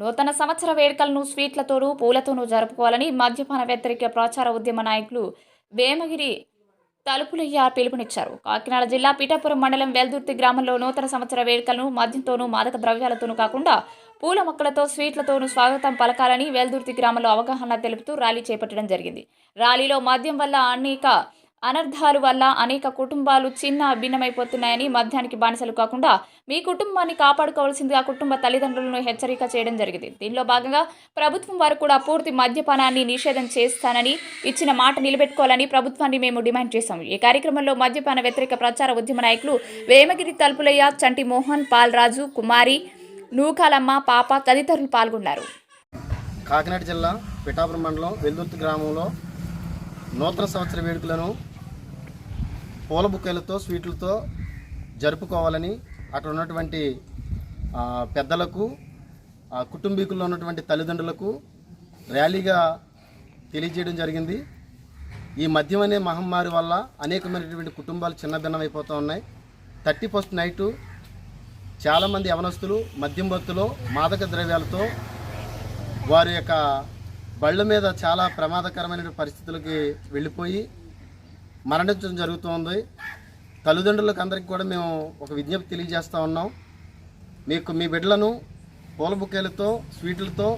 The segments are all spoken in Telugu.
నూతన సంవత్సర వేడుకలను స్వీట్లతోనూ పూలతోనూ జరుపుకోవాలని మద్యపాన వ్యతిరేక ప్రచార ఉద్యమ నాయకులు వేమగిరి తలుపులయ్య పిలుపునిచ్చారు. కాకినాడ జిల్లా పీఠాపురం మండలం వెల్దుర్తి గ్రామంలో నూతన సంవత్సర వేడుకలను మద్యంతోనూ మాదక ద్రవ్యాలతోనూ కాకుండా పూల మొక్కలతో స్వీట్లతోనూ స్వాగతం పలకాలని వెల్దుర్తి గ్రామంలో అవగాహన తెలుపుతూ ర్యాలీ చేపట్టడం జరిగింది. ర్యాలీలో మద్యం వల్ల అనేక అనర్థాలు వల్ల అనేక కుటుంబాలు చిన్న భిన్నమైపోతున్నాయని మద్యానికి బానిసలు కాకుండా మీ కుటుంబాన్ని కాపాడుకోవాల్సిందిగా కుటుంబ తల్లిదండ్రులను హెచ్చరిక చేయడం జరిగింది. దీనిలో భాగంగా ప్రభుత్వం వారు కూడా పూర్తి మద్యపానాన్ని నిషేధం చేస్తానని ఇచ్చిన మాట నిలబెట్టుకోవాలని ప్రభుత్వాన్ని మేము డిమాండ్ చేశాం. ఈ కార్యక్రమంలో మద్యపాన వ్యతిరేక ప్రచార ఉద్యమ నాయకులు వేమగిరి తలుపులయ్య చంటి మోహన్ పాల్రాజు కుమారి నూకాలమ్మ పాప తదితరులు పాల్గొన్నారు. కాకినాడ జిల్లా పిఠాపురం మండలం వెల్దుర్తి గ్రామంలో నూతన సంవత్సర వేడుకలను పూల బుక్కలతో స్వీట్లతో జరుపుకోవాలని అక్కడ ఉన్నటువంటి పెద్దలకు కుటుంబీకుల్లో ఉన్నటువంటి తల్లిదండ్రులకు ర్యాలీగా తెలియజేయడం జరిగింది. ఈ మద్యం అనే మహమ్మారి వల్ల అనేకమైనటువంటి కుటుంబాలు చిన్నభిన్నమైపోతూ ఉన్నాయి. థర్టీ ఫస్ట్ నైటు చాలామంది యవనస్తులు మద్యం భక్తులు మాదక ద్రవ్యాలతో వారి యొక్క బళ్ళ మీద చాలా ప్రమాదకరమైన పరిస్థితులకి వెళ్ళిపోయి మరణించడం జరుగుతుంది. తల్లిదండ్రులకు అందరికీ కూడా మేము ఒక విజ్ఞప్తి తెలియజేస్తూ ఉన్నాం. మీకు మీ బిడ్డలను పూల బుకేలతో స్వీట్లతో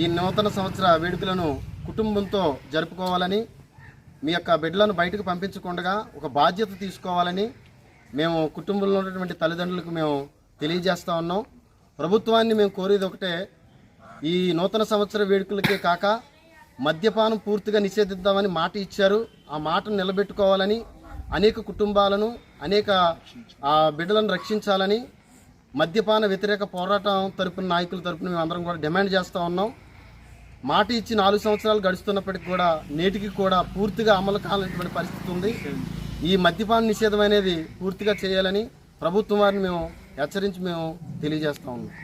ఈ నూతన సంవత్సర వేడుకలను కుటుంబంతో జరుపుకోవాలని మీ యొక్క బిడ్డలను బయటకు పంపించకుండా ఒక బాధ్యత తీసుకోవాలని మేము కుటుంబంలో ఉన్నటువంటి తల్లిదండ్రులకు మేము తెలియజేస్తూ ఉన్నాం. ప్రభుత్వాన్ని మేము కోరేది ఒకటే ఈ నూతన సంవత్సర వేడుకలకే కాక మద్యపానం పూర్తిగా నిషేధిద్దామని మాట ఇచ్చారు. ఆ మాటను నిలబెట్టుకోవాలని అనేక కుటుంబాలను అనేక ఆ, బిడ్డలను రక్షించాలని మద్యపాన వ్యతిరేక పోరాటం తరపున నాయకుల తరపున మేము అందరం కూడా డిమాండ్ చేస్తూ ఉన్నాం. మాట ఇచ్చి నాలుగు సంవత్సరాలు గడుస్తున్నప్పటికీ కూడా నేటికి కూడా పూర్తిగా అమలు కానటువంటి పరిస్థితి ఉంది. ఈ మద్యపాన నిషేధం అనేది పూర్తిగా చేయాలని ప్రభుత్వం వారిని మేము హెచ్చరించి మేము తెలియజేస్తా ఉన్నాం.